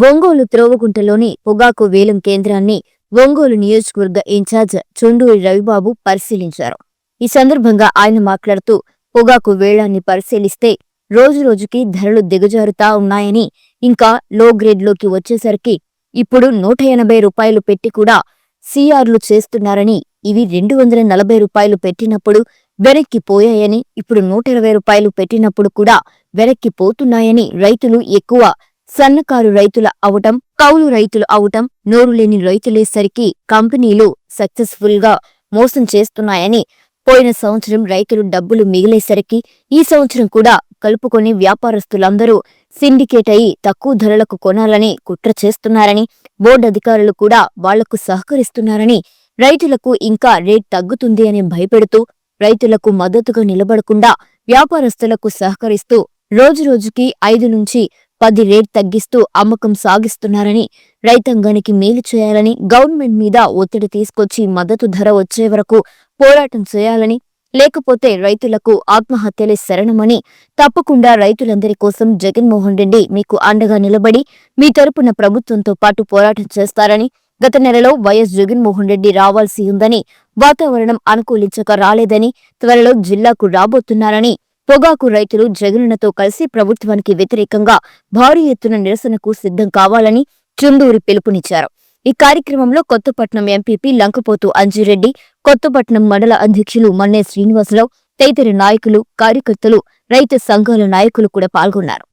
ఒంగోలు త్రోవగుంటలోని పొగాకు వేలం కేంద్రాన్ని ఒంగోలు నియోజకవర్గ ఇన్ఛార్జ్ చుండూరి రవిబాబు పరిశీలించారు. ఈ సందర్భంగా ఆయన మాట్లాడుతూ పొగాకు వేలాన్ని పరిశీలిస్తే రోజురోజుకి ధరలు దిగజారుతా ఉన్నాయని ఇంకా లో గ్రేడ్లోకి వచ్చేసరికి ఇప్పుడు నూట ఎనభై రూపాయలు పెట్టి కూడా సీఆర్లు చేస్తున్నారని ఇవి రెండు వందల నలభై రూపాయలు పెట్టినప్పుడు వెనక్కి పోయాయని ఇప్పుడు నూట ఇరవై రూపాయలు పెట్టినప్పుడు కూడా వెనక్కి పోతున్నాయని రైతులు ఎక్కువ సన్నకారు రైతుల అవటం కౌలు రైతులు అవటం నోరు లేని రైతులేసరికి కంపెనీలు సక్సెస్ఫుల్గా మోసం చేస్తున్నాయని పోయిన సంవత్సరం రైతులు డబ్బులు మిగిలేసరికి ఈ సంవత్సరం కూడా కలుపుకొని వ్యాపారస్తులందరూ సిండికేట్ అయి తక్కువ ధరలకు కొనాలని కుట్ర చేస్తున్నారని బోర్డు అధికారులు కూడా వాళ్ళకు సహకరిస్తున్నారని రైతులకు ఇంకా రేట్ తగ్గుతుంది అని భయపెడుతూ రైతులకు మద్దతుగా నిలబడకుండా వ్యాపారస్తులకు సహకరిస్తూ రోజురోజుకి ఐదు నుంచి పది రేట్ తగ్గిస్తూ అమ్మకం సాగిస్తున్నారని రైతాంగానికి మేలు చేయాలని గవర్నమెంట్ మీద ఒత్తిడి తీసుకొచ్చి మద్దతు ధర వచ్చే వరకు పోరాటం చేయాలని లేకపోతే రైతులకు ఆత్మహత్యలే శరణమని తప్పకుండా రైతులందరి కోసం జగన్మోహన్ రెడ్డి మీకు అండగా నిలబడి మీ తరపున ప్రభుత్వంతో పాటు పోరాటం చేస్తారని గత నెలలో వైఎస్ జగన్మోహన్ రెడ్డి రావాల్సి ఉందని వాతావరణం అనుకూలించక రాలేదని త్వరలో జిల్లాకు రాబోతున్నారని పొగాకు రైతులు జగనన్నతో కలిసి ప్రభుత్వానికి వ్యతిరేకంగా భారీ ఎత్తున నిరసనకు సిద్ధం కావాలని చుందూరి పిలుపునిచ్చారు. ఈ కార్యక్రమంలో కొత్తపట్నం ఎంపీపీ లంకపోతు అంజిరెడ్డి కొత్తపట్నం మండల అధ్యక్షులు మన్నే శ్రీనివాసరావు తదితర నాయకులు కార్యకర్తలు రైతు సంఘాల నాయకులు కూడా పాల్గొన్నారు.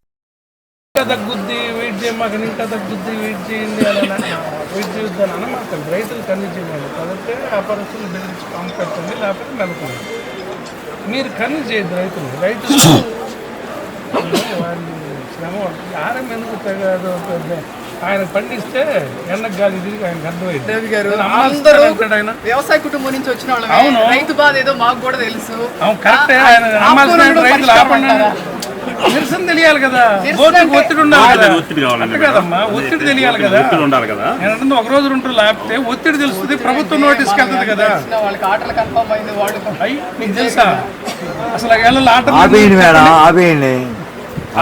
రైతులు మీరు కన్విన్స్ చేయొద్దు రైతులు రైతులు వాళ్ళు శ్రమ. ఆరం ఎందుకు తెగదు ఆయన పండిస్తే ఎండకు గాలి తిరిగి ఆయనకు అర్థమైంది ఆయన వ్యవసాయ కుటుంబం నుంచి వచ్చిన అవును. రైతు బాధ ఏదో మాకు కూడా తెలుసు అవును కరెక్టే ఆ- ఆయన రైతులు ఆపండి? నిరసన తెలియాలి కదా. ఓటుకు ఒత్తిడి ఉండాలి కదా. ఒత్తిడి కావాలండి కదమ్మా ఒత్తిడి తెలియాలి కదా. ఒత్తిడి ఉండాలి కదా. నేను అంటుంది ఒక రోజు రెండు రోజులు ఆపితే ఒత్తిడి తెలుస్తుంది ప్రభుత్వం నోటీస్కి వెళ్తుంది కదా. వాళ్ళకి ఆటలు కన్ఫర్మ్ అయింది వాళ్ళు అయ్యి నీకు తెలుసా? అసలు ఆటలు ఆపేయండి మేడం ఆపేయండి.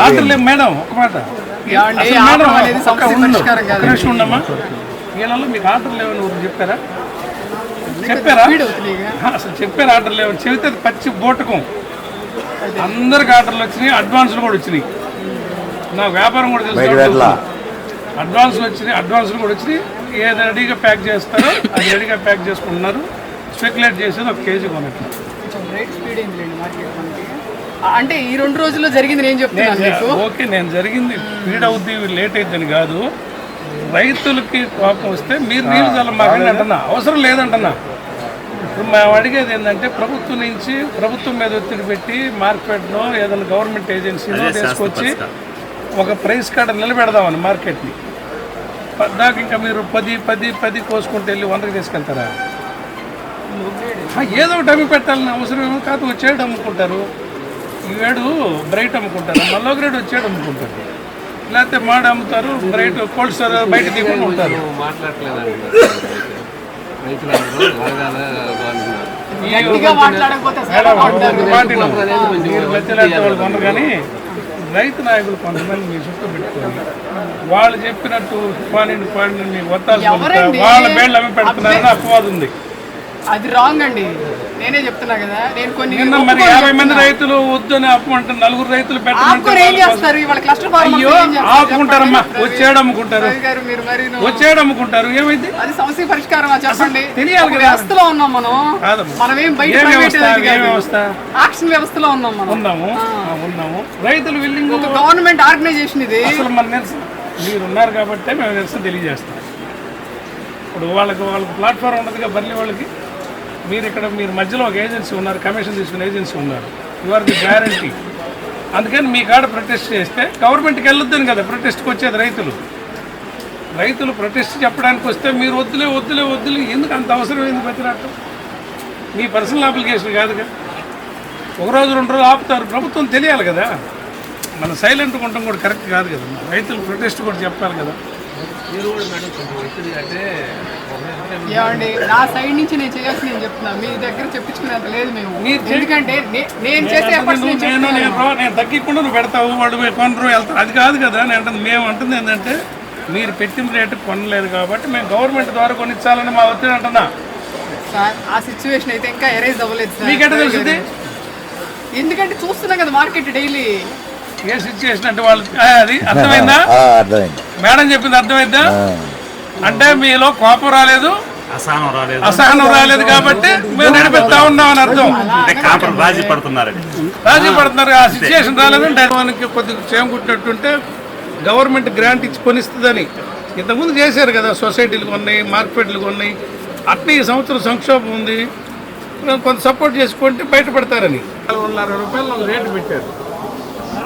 ఆటలు లేవు మేడం ఒక మాట. ఆటలు మేడం, అనేది. నిమిషం ఉండమ్మా. వీళ్ళలో మీకు ఆటలు లేవని ఊరు చెప్పారా? చెప్పారా? అసలు చెప్పారు ఆర్డర్ లేవు. చెబితే పచ్చి బోటకం. అందరికి ఆర్డర్లు వచ్చినాయి అడ్వాన్స్లు కూడా వచ్చినాయి. నా వ్యాపారం కూడా తెలుసు. అడ్వాన్స్లు వచ్చినాయి అడ్వాన్స్లు కూడా వచ్చినాయి. ఏది రెడీగా ప్యాక్ చేస్తారో అది రెడీగా ప్యాక్ చేసుకుంటున్నారు. స్పెక్యులేట్ చేసేది ఒక కేజీ కొనట్లు అంటే ఈ రెండు రోజుల్లో జరిగింది నేను చెప్తున్నాను మీకు. ఓకే నేను జరిగింది స్పీడ్ అవుద్ది లేట్ అయిద్దని కాదు. రైతులకి కోపం వస్తే మీరు నీళ్ళు చల్ల మాకండి అంటున్నా అవసరం లేదంటున్నా. ఇప్పుడు మేము అడిగేది ఏంటంటే ప్రభుత్వం నుంచి ప్రభుత్వం మీద ఒత్తిడి పెట్టి మార్కెట్ను ఏదైనా గవర్నమెంట్ ఏజెన్సీలో తీసుకొచ్చి ఒక ప్రైస్ కాడ నిలబెడదామని మార్కెట్ని. దాకా ఇంకా మీరు పది పది పది కోసుకుంటూ వెళ్ళి వందకి తీసుకెళ్తారా? ఏదో ఒకటి అమ్మి పెట్టాలని అవసరం ఏమో కాదు వచ్చేడు అమ్ముకుంటారు. ఈ వేడు బ్రైట్ అమ్ముకుంటారు. మళ్ళీ గ్రేడ్ వచ్చేడు అమ్ముకుంటారు. లేకపోతే మాడ అమ్ముతారు బ్రైట్ కోల్డ్ స్టోర్ బయట దిగుని ఉంటారు. ఈ రైతు నాయకులు కొంతమంది మీ చుట్టూ పెట్టుకోండి. వాళ్ళు చెప్పినట్టు ఒత్తాల్సి ఎవరండి? వాళ్ళ బేళ్ళు అమ్మి పెడుతున్నారని అపవాదం ఉంది. అది రాంగ్ అండి. నేనే చెప్తున్నా కదా నేను కొన్ని నిన్న మరి ఒప్పుకొని యాభై మంది. రైతులు వద్దని ఆపమంటే నలుగురు రైతులు ఆపుకొని ఏం కోసం- చేస్తారు? ఇవాళ క్లస్టర్ అయ్యో ఏం చేస్తారు? ఆపుకుంటారమ్మా. చెప్పండి. వచ్చేడు అమ్ముకుంటారు రవి గారు మీరు మరి వచ్చేడు అమ్ముకుంటారు ఏమైంది? అది సమస్య పరిష్కారం చెప్పండి. తెలియాలి ఒక కదా. వ్యవస్థలో ఉన్నాం మనం. కాదమ్మా. మనం ఏం బయట ఏ ప్రైవేట్ వ్యవస్థ? ఏది ఏ కాదు. వ్యవస్థ? యాక్షన్ వ్యవస్థలో ఉన్నాం మనం. ఉన్నాము. ఆ, ఉన్నాము. రైతులు విల్లింగ్ ఒక గవర్నమెంట్ ఆర్గనైజేషన్ ఇది. అసలు మన నిరసన మీరు ఉన్నారు కాబట్టి మేము నిరసన తెలియజేస్తాం. ఇప్పుడు వాళ్ళకి వాళ్ళకి ప్లాట్ఫామ్ ఉన్నదిగా బర్లీ వాళ్ళకి. మీరు ఇక్కడ మీరు మధ్యలో ఒక ఏజెన్సీ ఉన్నారు కమిషన్ తీసుకున్న ఏజెన్సీ ఉన్నారు. యు ఆర్ ది గ్యారంటీ అందుకని మీ కాడ ప్రొటెస్ట్ చేస్తే గవర్నమెంట్కి వెళ్ళొద్దని కదా ప్రొటెస్ట్కి వచ్చేది రైతులు. రైతులు ప్రొటెస్ట్ చెప్పడానికి వస్తే మీరు వద్దులే వద్దులే వద్దులే ఎందుకు అంత అవసరం ఏంది బతిరాటం మీ పర్సనల్ అప్లికేషన్ కాదుగా. ఒక రోజు రెండు రోజులు ఆపుతారు. ప్రభుత్వం తెలియాలి కదా. మన సైలెంట్గా ఉండడం కూడా కరెక్ట్ కాదు కదా. రైతులు ప్రొటెస్ట్ కూడా చెప్పాలి కదా. ఏమండి నా సైడ్ నుంచి నేను చేయాల్సి నేను చెప్తున్నా. మీ దగ్గర చెప్పించుకునేంత లేదు మేము. ఎందుకంటే నేను చేసే నేను తగ్గికుండా నువ్వు పెడతావు వాడు కొనరు వెళ్తావు అది కాదు కదా నేను అంటుంది మేము అంటుంది ఏంటంటే మీరు పెట్టిన రేటు కొనలేదు కాబట్టి మేము గవర్నమెంట్ ద్వారా కొనిచ్చాలని మా ఒత్తిడి అంటున్నా. సార్ ఆ సిచ్యువేషన్ అయితే ఇంకా ఎరేజ్ అవ్వలేదు సార్. తెలిసింది? ఎందుకంటే చూస్తున్నాం కదా మార్కెట్ డైలీ ఏ సిచ్యువేషన్ అంటే వాళ్ళు అది అర్థమైందా? ఆ, అర్థమైంది. మేడం చెప్పింది అర్థమైందా. అంటే మీలో కోపం రాలేదు? అసహనం రాలేదు. అసహనం రాలేదు కాబట్టి మేము నడిపిస్తా ఉన్నాం అని అర్థం. అంటే కాపురం రాజీ పడుతున్నారని. రాజీ పడుతున్నారు ఆ సిచ్యువేషన్ రాలేదంటే మనకి కొద్దిగా కుట్టినట్టుంటే గవర్నమెంట్ గ్రాంట్ ఇచ్చి కొనిస్తుందని ఇంతకుముందు చేశారు కదా సొసైటీలు కొన్నాయి మార్కెట్లు కొన్నాయి. అట్లా ఈ సంవత్సరం సంక్షోభం ఉంది. కొంత సపోర్ట్ చేసుకుంటే బయటపడతారని. నాలుగున్నర రూపాయలు రేటు పెట్టారు.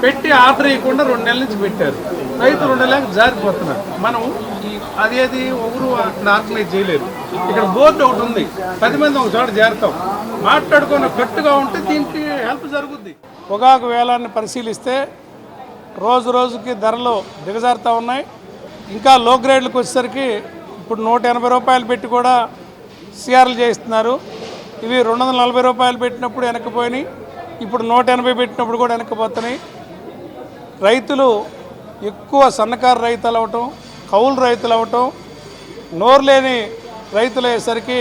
పెట్టి ఆర్డర్ ఇవ్వకుండా రెండు నెలల నుంచి పెట్టారు. రైతు రెండు నెలలకు జారిపోతున్నారు. మనం అది అదేది ఒకరు అట్లా ఆర్గనైజ్ చేయలేదు. ఇక్కడ బోర్డు ఒకటి ఉంది. పది మంది ఒక చోట చేరుతాం. మాట్లాడుకున్న కట్టుగా ఉంటే దీనికి హెల్ప్ జరుగుద్ది. పొగాకు వేలాన్ని పరిశీలిస్తే రోజు రోజుకి ధరలు దిగజారుతూ ఉన్నాయి. ఇంకా లో గ్రేడ్లకు వచ్చేసరికి ఇప్పుడు నూట ఎనభై రూపాయలు పెట్టి కూడా సిఆర్లు చేయిస్తున్నారు. ఇవి రెండు వందల నలభై రూపాయలు పెట్టినప్పుడు వెనక్కిపోయినాయి. ఇప్పుడు నూట ఎనభై పెట్టినప్పుడు కూడా వెనక్కిపోతున్నాయి. రైతులు ఎక్కువ సన్నకారు రైతులు అవటం కౌలు రైతులు అవ్వటం నోరు లేని రైతులు అయ్యేసరికి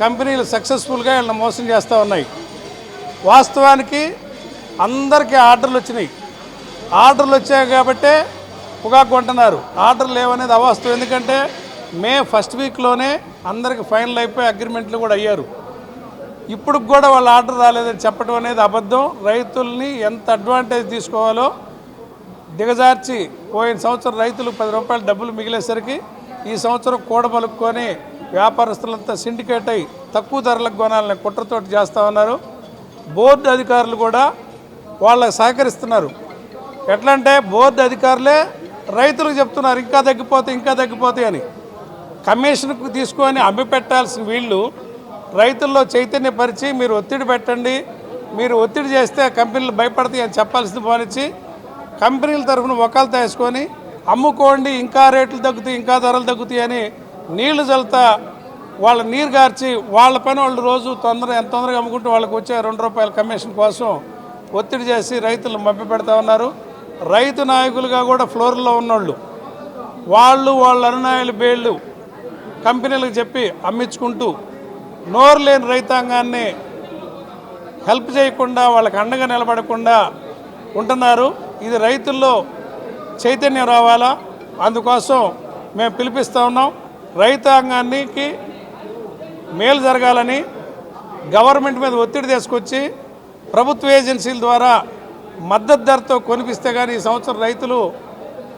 కంపెనీలు సక్సెస్ఫుల్గా వీళ్ళని మోసం చేస్తూ ఉన్నాయి. వాస్తవానికి అందరికీ ఆర్డర్లు వచ్చినాయి. ఆర్డర్లు వచ్చాయి కాబట్టే పొగాకు కొంటున్నారు. ఆర్డర్ లేవనేది అవాస్తవం. ఎందుకంటే మే ఫస్ట్ వీక్లోనే అందరికి ఫైనల్ అయిపోయి అగ్రిమెంట్లు కూడా అయ్యారు. ఇప్పుడు కూడా వాళ్ళ ఆర్డర్ రాలేదని చెప్పడం అనేది అబద్ధం. రైతుల్ని ఎంత అడ్వాంటేజ్ తీసుకోవాలో దిగజార్చి పోయిన సంవత్సరం రైతులు పది రూపాయలు డబ్బులు మిగిలేసరికి ఈ సంవత్సరం కూడబలుక్కొని వ్యాపారస్తులంతా సిండికేట్ అయి తక్కువ ధరలకు కొనాలని కుట్రతోటి చేస్తూ ఉన్నారు. బోర్డు అధికారులు కూడా వాళ్ళకి సహకరిస్తున్నారు. ఎట్లా అంటే బోర్డు అధికారులే రైతులకు చెప్తున్నారు ఇంకా తగ్గిపోతే ఇంకా తగ్గిపోతాయి అని. కమిషన్కు తీసుకొని అమ్మి పెట్టాల్సిన వీళ్ళు రైతుల్లో చైతన్యపరిచి మీరు ఒత్తిడి పెట్టండి మీరు ఒత్తిడి చేస్తే కంపెనీలు భయపడతాయి అని చెప్పాల్సింది పోనిచ్చి కంపెనీల తరఫున ఒకళ్ళతో వేసుకొని అమ్ముకోండి ఇంకా రేట్లు తగ్గుతాయి ఇంకా ధరలు తగ్గుతాయి అని నీళ్ళు చల్లుతా వాళ్ళ నీరు గార్చి వాళ్ళ పని వాళ్ళు రోజు తొందర ఎంత తొందరగా అమ్ముకుంటే వాళ్ళకి వచ్చే రెండు రూపాయల కమిషన్ కోసం ఒత్తిడి చేసి రైతులను మభ్య పెడతా ఉన్నారు. రైతు నాయకులుగా కూడా ఫ్లోర్లో ఉన్నోళ్ళు వాళ్ళు వాళ్ళ అనునాయులు బేళ్ళు కంపెనీలకు చెప్పి అమ్మించుకుంటూ నోరు లేని రైతాంగాన్ని హెల్ప్ చేయకుండా వాళ్ళకి అండగా నిలబడకుండా ఉంటున్నారు. ఇది రైతుల్లో చైతన్యం రావాలా? అందుకోసం మేము పిలిపిస్తూ ఉన్నాం. రైతాంగానికి మేలు జరగాలని గవర్నమెంట్ మీద ఒత్తిడి తీసుకొచ్చి ప్రభుత్వ ఏజెన్సీల ద్వారా మద్దతు ధరతో కొనిపిస్తే కానీ ఈ సంవత్సరం రైతులు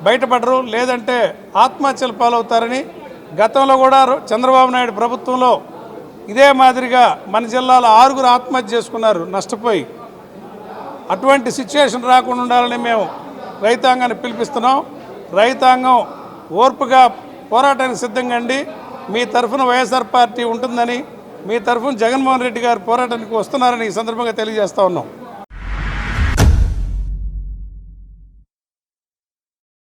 బయటపడరు లేదంటే ఆత్మహత్యలు పాలవుతారని గతంలో కూడా చంద్రబాబు నాయుడు ప్రభుత్వంలో ఇదే మాదిరిగా మన జిల్లాలో ఆరుగురు ఆత్మహత్య చేసుకున్నారు నష్టపోయి. అటువంటి సిచ్యువేషన్ రాకుండా ఉండాలని మేము రైతాంగాన్ని పిలిపిస్తున్నాం. రైతాంగం ఓర్పుగా పోరాటానికి సిద్ధంగా అండి మీ తరఫున వైఎస్ఆర్ పార్టీ ఉంటుందని మీ తరఫున జగన్మోహన్ రెడ్డి గారు పోరాటానికి వస్తున్నారని ఈ సందర్భంగా తెలియజేస్తా ఉన్నాం.